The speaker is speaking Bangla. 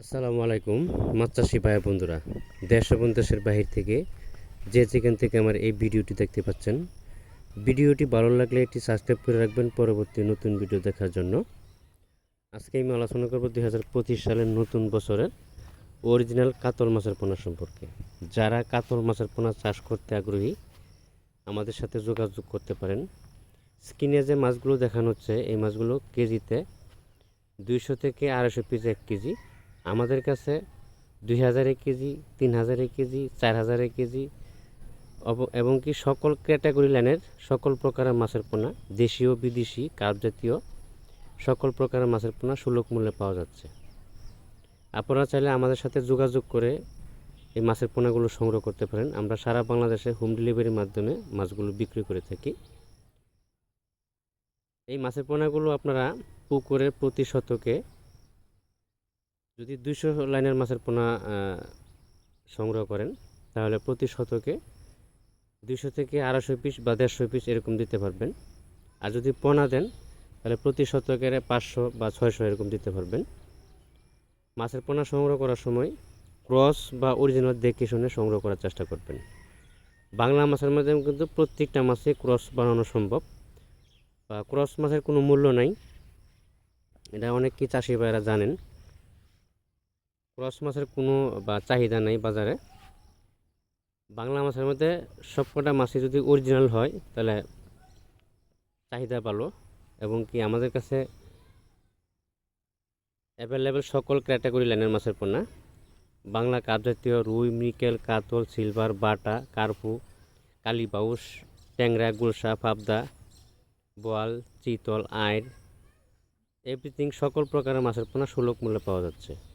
আসসালামু আলাইকুম, মাছ চাষি ভাই বন্ধুরা। দেশ এবং দেশের বাহির থেকে যে যেখান থেকে আমার এই ভিডিওটি দেখতে পাচ্ছেন, ভিডিওটি ভালো লাগলে একটি সাবস্ক্রাইব করে রাখবেন পরবর্তী নতুন ভিডিও দেখার জন্য। আজকে আমি আলোচনা করব দুই হাজার পঁচিশ সালের নতুন বছরের অরিজিনাল কাতল মাছের পোনা সম্পর্কে। যারা কাতল মাছের পোনা চাষ করতে আগ্রহী, আমাদের সাথে যোগাযোগ করতে পারেন। স্ক্রিনে যে মাছগুলো দেখানো হচ্ছে, এই মাছগুলো কেজিতে দুইশো থেকে আড়াইশো পিস এক কেজি। আমাদের কাছে দুই হাজার কেজি, তিন হাজার কেজি, চার হাজার কেজি এবং কি সকল ক্যাটাগরি লাইনের সকল প্রকারের মাছের পোনা দেশীয় বিদেশি কার্প জাতীয় সকল প্রকারের মাছের পোনা সুলভ মূল্যে পাওয়া যাচ্ছে। আপনারা চাইলে আমাদের সাথে যোগাযোগ করে এই মাছের পোনাগুলো সংগ্রহ করতে পারেন। আমরা সারা বাংলাদেশে হোম ডেলিভারির মাধ্যমে মাছগুলো বিক্রি করে থাকি। এই মাছের পোনাগুলো আপনারা পুকুরের প্রতি শতকে যদি দুইশো লাইনের মাছের পোনা সংগ্রহ করেন, তাহলে প্রতি শতকে দুইশো থেকে আড়াইশো পিস বা দেড়শো পিস এরকম দিতে পারবেন। আর যদি পোনা দেন, তাহলে প্রতি শতকের পাঁচশো বা ছয়শো এরকম দিতে পারবেন। মাছের পোনা সংগ্রহ করার সময় ক্রস বা অরিজিনাল দেখে শুনে সংগ্রহ করার চেষ্টা করবেন। বাংলা মাছের মধ্যে কিন্তু প্রত্যেকটা মাছে ক্রস বানানো সম্ভব। বা ক্রস মাছের কোনো মূল্য নাই। এটা অনেক কি চাষি ভাইরা জানেন। ক্রস মাছের কোনো চাহিদা নেই বাজারে। বাংলা মাছের মধ্যে সবকটা মাছই যদি অরিজিনাল হয়, তাহলে চাহিদা ভালো। এবং কি আমাদের কাছে অ্যাভেলেবেল সকল ক্যাটাগরি লাইনের মাছের পোনা। বাংলা কাপ জাতীয় রুই, মৃকেল, কাতল সিলভার বাটা, কার্পু কালীবাউস ট্যাংরা, গুলশা, পাবদা, বোয়াল, চিতল আইর এভরিথিং সকল প্রকারের মাছের পোনা সুলভ মূল্যে পাওয়া যাচ্ছে।